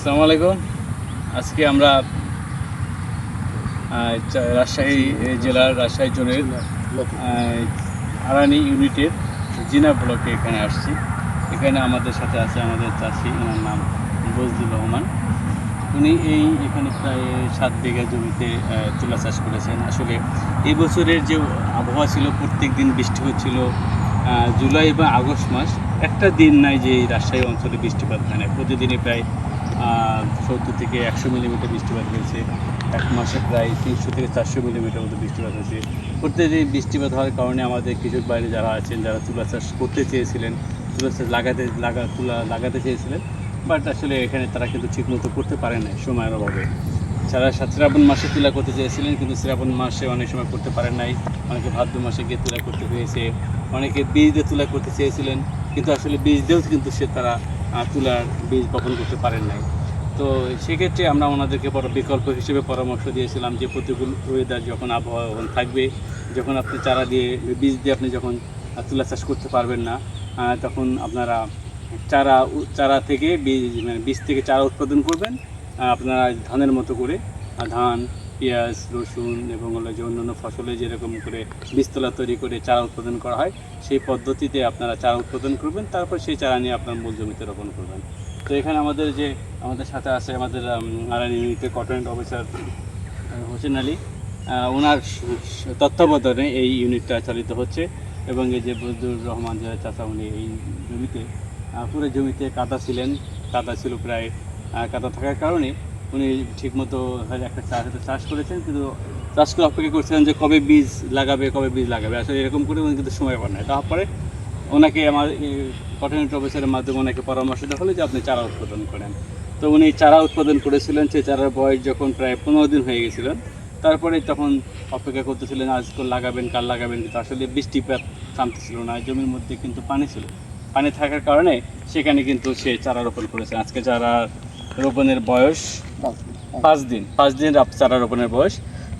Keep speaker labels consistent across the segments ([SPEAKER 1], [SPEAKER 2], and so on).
[SPEAKER 1] আসসালামু আলাইকুম। আজকে আমরা রাজশাহী জেলার রাজশাহী জোনের আরানি ইউনিটের জিনা ব্লকে এখানে আসছি। এখানে আমাদের সাথে আছে আমাদের চাষি ওনার নাম বজদুর রহমান। উনি এই এখানে প্রায় সাত বিঘা জমিতে তুলা চাষ করেছেন। আসলে এই বছরের যে আবহাওয়া ছিল, প্রত্যেক দিন বৃষ্টি হচ্ছিল জুলাই বা আগস্ট মাস, একটা দিন নাই যে এই রাজশাহী অঞ্চলে বৃষ্টিপাত হয় না প্রতিদিনই প্রায় সত্তর থেকে একশো মিলিমিটার বৃষ্টিপাত হয়েছে। এক মাসে প্রায় তিনশো থেকে চারশো মিলিমিটার মতো বৃষ্টিপাত হয়েছে। প্রত্যেকদিন বৃষ্টিপাত হওয়ার কারণে আমাদের কৃষক বাইরে যারা আছেন, যারা তুলা চাষ করতে চেয়েছিলেন, তুলা চাষ লাগাতে, লাগা, তুলা লাগাতে চেয়েছিলেন বাট আসলে এখানে তারা কিন্তু ঠিকমতো করতে পারে না সময়ের অভাবে। যারা শ্রাবণ মাসে তুলা করতে চেয়েছিলেন, কিন্তু শ্রাবণ মাসে অনেক সময় করতে পারেন নাই। অনেকে ভাদ্র মাসে গিয়ে তুলা করতে হয়েছে, অনেকে বীজ দিয়ে তুলা করতে চেয়েছিলেন, কিন্তু আসলে বীজ দিয়েও কিন্তু সে তারা তুলার বীজ বপন করতে পারেন নাই। তো সেক্ষেত্রে আমরা ওনাদেরকে বড় বিকল্প হিসেবে পরামর্শ দিয়েছিলাম যে প্রতিকূল ওয়েদার যখন আবহাওয়া যখন থাকবে, যখন আপনি চারা দিয়ে, বীজ দিয়ে আপনি যখন তুলা চাষ করতে পারবেন না তখন আপনারা চারা চারা থেকে বীজ মানে বীজ থেকে চারা উৎপাদন করবেন আপনারা ধানের মতো করে ধান পেঁয়াজ, রসুন এবং হলো যে অন্যান্য ফসলে যেরকম করে বীজতলা তৈরি করে চারা উৎপাদন করা হয়, সেই পদ্ধতিতে আপনারা চারা উৎপাদন করবেন, তারপর সেই চারা নিয়ে আপনার মূল জমিতে রোপণ করবেন। তো এখানে আমাদের যে, আমাদের সাথে আছে আমাদের আরানি ইউনিটে কটন অফিসার হোসেন আলী। ওনার তত্ত্বাবধানে এই ইউনিটটা চালিত হচ্ছে এবং এই যে বজদুর রহমান যে চাচা, উনি এই জমিতে পুরো জমিতে কাদা ছিলেন। কাদা ছিল প্রায় কাদা থাকার কারণে উনি ঠিকমতো একটা চাষ হয়তো চাষ করেছেন, কিন্তু চাষ করে অপেক্ষা করছিলেন যে কবে বীজ লাগাবে, কবে বীজ লাগাবে। আসলে এরকম করে উনি কিন্তু সময় পান না তারপরে ওনাকে আমার কর্ডিনেটর অফিসারের মাধ্যমে ওনাকে পরামর্শ দেওয়া হলো যে আপনি চারা উৎপাদন করেন। তো উনি চারা উৎপাদন করেছিলেন, সেই চারার বয়স যখন প্রায় পনেরো দিন হয়ে গেছিলেন তারপরে তখন অপেক্ষা করতেছিলেন আজকাল লাগাবেন, কাল লাগাবেন। কিন্তু আসলে বৃষ্টিপাত থামতেছিল না, জমির মধ্যে কিন্তু পানি ছিল। পানি থাকার কারণে সেখানে কিন্তু সে চারা রোপণ করেছে। আজকে চারা রোপণের বয়স পাঁচ দিন পাঁচ দিন চারা রোপণের বয়স।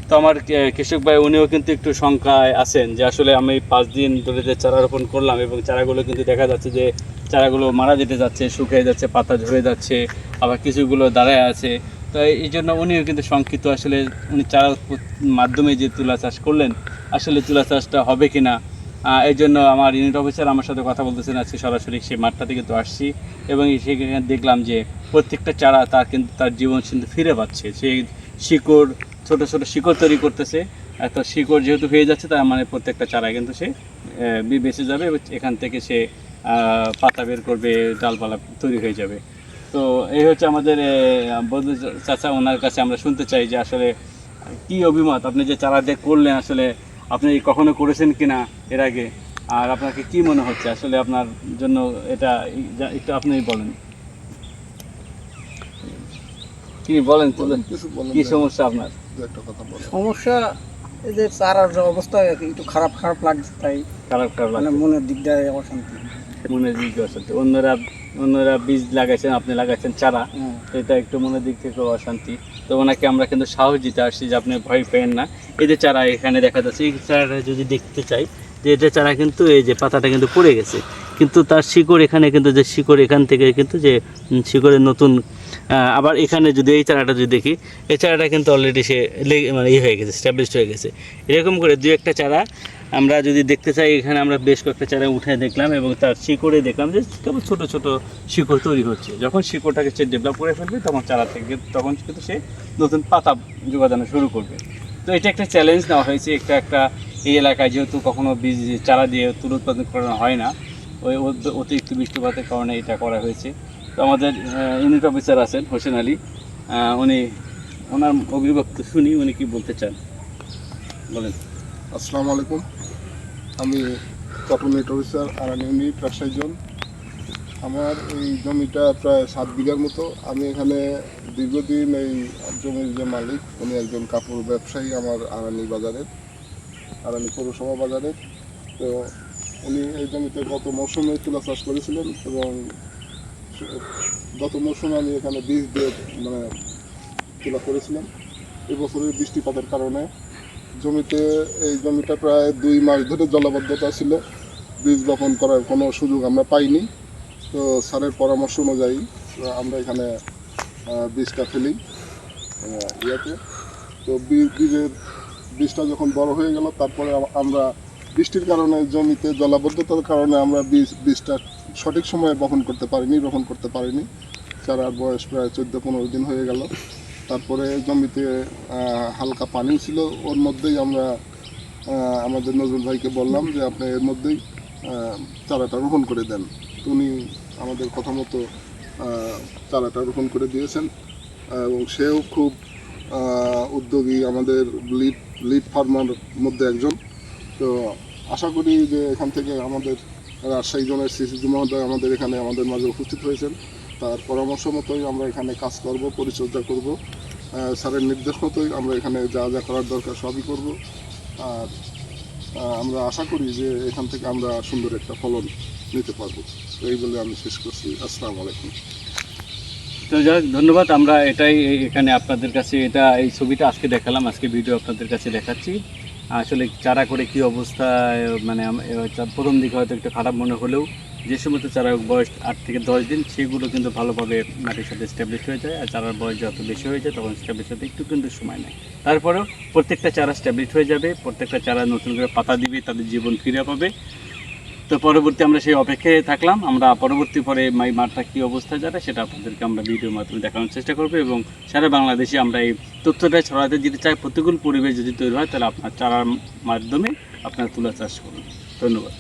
[SPEAKER 1] তো আমার কৃষক ভাই, উনিও কিন্তু একটু শঙ্কায় আছেন যে আসলে আমি পাঁচ দিন ধরে যে চারা রোপণ করলাম এবং চারাগুলো কিন্তু দেখা যাচ্ছে যে চারাগুলো মারা যেতে যাচ্ছে, শুকিয়ে যাচ্ছে, পাতা ঝরে যাচ্ছে, আবার কিছুগুলো দাঁড়ায় আছে। তো এই জন্য উনিও কিন্তু শঙ্কিত, আসলে উনি চারা উৎপত- মাধ্যমে যে তুলা চাষ করলেন, আসলে তুলা চাষটা হবে কি না এই জন্য আমার ইউনিট অফিসার আমার সাথে কথা বলতেছেন, আজকে সরাসরি সেই মাঠটাতে কিন্তু আসছি এবং সেখানে দেখলাম যে প্রত্যেকটা চারা তার কিন্তু তার জীবন কিন্তু ফিরে পাচ্ছে। সেই শিকড়, ছোট ছোট শিকড় তৈরি করতেছে। এত শিকড় যেহেতু হয়ে যাচ্ছে, তার মানে প্রত্যেকটা চারা কিন্তু সে বেঁচে যাবে এখান থেকে সে পাতা বের করবে, ডালপালা তৈরি হয়ে যাবে। তো এই হচ্ছে আমাদের বন্ধু চাচা, ওনার কাছে আমরা শুনতে চাই যে আসলে কি অভিমত? আপনি যে চারা দিয়ে করলেন, আসলে আপনি কখনো করেছেন কিনা এর আগে? আর আপনাকে কি মনে হচ্ছে? আসলে আপনার জন্য এটা একটু আপনি বলেন। কি বলেন কি সমস্যা আপনার?
[SPEAKER 2] একটা কথা বলেন।
[SPEAKER 3] সমস্যা এই যে চারার যে অবস্থা একটু খারাপ খারাপ লাগছে তাই।
[SPEAKER 1] খারাপ খারাপ
[SPEAKER 3] মানে মনের দিক দিয়ে অশান্তি।
[SPEAKER 1] মনের দিক দিয়ে অশান্তি। অন্যরা অন্যরা বীজ লাগাইছেন আপনি লাগাইছেন চারা
[SPEAKER 3] হ্যাঁ।
[SPEAKER 1] এটা একটু মনের দিক থেকে অশান্তি। তো ওনাকে আমরা কিন্তু সাহস দিতে আসছি যে আপনি ভয় পেয়েন না। এই যে চারা এখানে দেখা যাচ্ছে এই চারাটা যদি দেখতে চাই যে এটা চারা কিন্তু এই যে পাতাটা কিন্তু পড়ে গেছে। কিন্তু তার শিকড় এখানে কিন্তু যে শিকড় এখান থেকে কিন্তু যে শিকড়ের নতুন আবার এখানে যদি এই চারাটা যদি দেখি, এই চারাটা কিন্তু অলরেডি সে মানে ইয়ে হয়ে গেছে স্ট্যাবলিশড হয়ে গেছে। এরকম করে দু একটা চারা আমরা যদি দেখতে চাই, এখানে আমরা বেশ কয়েকটা চারা উঠে দেখলাম এবং তার শিকড়ে দেখলাম যে কেবল ছোটো ছোটো শিকড় তৈরি হচ্ছে। যখন শিকড়টাকে সে ডেভেলপ করে ফেলবে, তখন চারা থেকে তখন কিন্তু সে নতুন পাতা যোগাদানো শুরু করবে। তো এটা একটা চ্যালেঞ্জ নেওয়া হয়েছে। একটা একটা এই এলাকায় যেহেতু কখনো বীজ চারা দিয়ে তুল উৎপাদন করানো হয় না, ওই অতিরিক্ত বৃষ্টিপাতের কারণে এটা করা হয়েছে। আমাদের ইউনিট অফিসার আছেন হোসেন আলী। উনি, ওনার অভিব্যক্ত শুনি উনি কি বলতে চান? বলেন।
[SPEAKER 2] আসসালামু আলাইকুম। আমি cotton net officer Arani unit Rajshahi zone. আমার এই জমিটা প্রায় সাত বিঘার মতো। আমি এখানে দীর্ঘদিন এই জমির যে মালিক, উনি একজন কাপড় ব্যবসায়ী আমার আরানি বাজারের, আরানি পৌরসভা বাজারের। তো উনি এই জমিতে গত মৌসুমে তুলা চাষ করেছিলেন এবং গত মৌসুমে আমি এখানে বীজ দিয়ে মানে তুলা করেছিলাম। এবছরের বৃষ্টিপাতের কারণে জমিতে এই জমিটা প্রায় দুই মাস ধরে জলাবদ্ধতা ছিল। বীজ বপন করার কোনো সুযোগ আমরা পাইনি। তো স্যারের পরামর্শ অনুযায়ী আমরা এখানে বীজটা ফেলি ইয়েতে। তো বীজের বীজটা যখন বড় হয়ে গেল, তারপরে আমরা বৃষ্টির কারণে, জমিতে জলাবদ্ধতার কারণে আমরা বীজ বীজটা সঠিক সময়ে বপন করতে পারিনি, রোপণ করতে পারিনি। চারার বয়স প্রায় চোদ্দ পনেরো দিন হয়ে গেল। তারপরে জমিতে হালকা পানি ছিল। ওর মধ্যেই আমরা আমাদের নজরুল ভাইকে বললাম যে আপনি এর মধ্যেই চারাটা রোপণ করে দেন। উনি আমাদের কথা মতো চারাটা রোপণ করে দিয়েছেন। এবং সেও খুব উদ্যোগী আমাদের লিড লিড ফার্মার মধ্যে একজন। তো আশা করি যে এখান থেকে আমাদের রাজশাহী জোনের সিসি মহোদয় আমাদের এখানে আমাদের মাঝে উপস্থিত হয়েছেন। তার পরামর্শ মতোই আমরা এখানে কাজ করব, পরিচর্যা করব। স্যারের নির্দেশ মতোই আমরা এখানে যা যা করার দরকার সবই করব। আর আমরা আশা করি যে এখান থেকে আমরা সুন্দর একটা ফলন নিতে পারব। এই বলে আমি শেষ করছি। আসসালামু আলাইকুম।
[SPEAKER 1] তো যাই ধন্যবাদ। আমরা এটাই এখানে আপনাদের কাছে, এটা এই ছবিটা আজকে দেখালাম। আজকে ভিডিও আপনাদের কাছে দেখাচ্ছি। আসলে চারা করে কি অবস্থা মানে প্রথম দিকে হয়তো একটু খারাপ মনে হলেও যে সমস্ত চারা বয়স আট থেকে দশ দিন, সেগুলো কিন্তু ভালোভাবে মাটির সাথে স্ট্যাবলিশ হয়ে যায়। আর চারার বয়স যত বেশি হয়ে যায়, তখন স্ট্যাবলিশ হতে একটু কিন্তু সময় নেয়। তারপরেও প্রত্যেকটা চারা স্ট্যাবলিশ হয়ে যাবে। প্রত্যেকটা চারা নতুন করে পাতা দিবে, তাদের জীবন ফিরে পাবে। তো পরবর্তী আমরা সেই অপেক্ষায় থাকলাম। আমরা পরবর্তী পরে মাই মাঠটা কী অবস্থায় যাবে সেটা আপনাদেরকে আমরা ভিডিওর মাধ্যমে দেখানোর চেষ্টা করব এবং সারা বাংলাদেশে আমরা এই তথ্যটা ছড়াতে যেতে চাই, প্রতিকূল পরিবেশ যদি তৈরি হয়, তাহলে আপনার চারার মাধ্যমে আপনার তুলা চাষ করুন। ধন্যবাদ।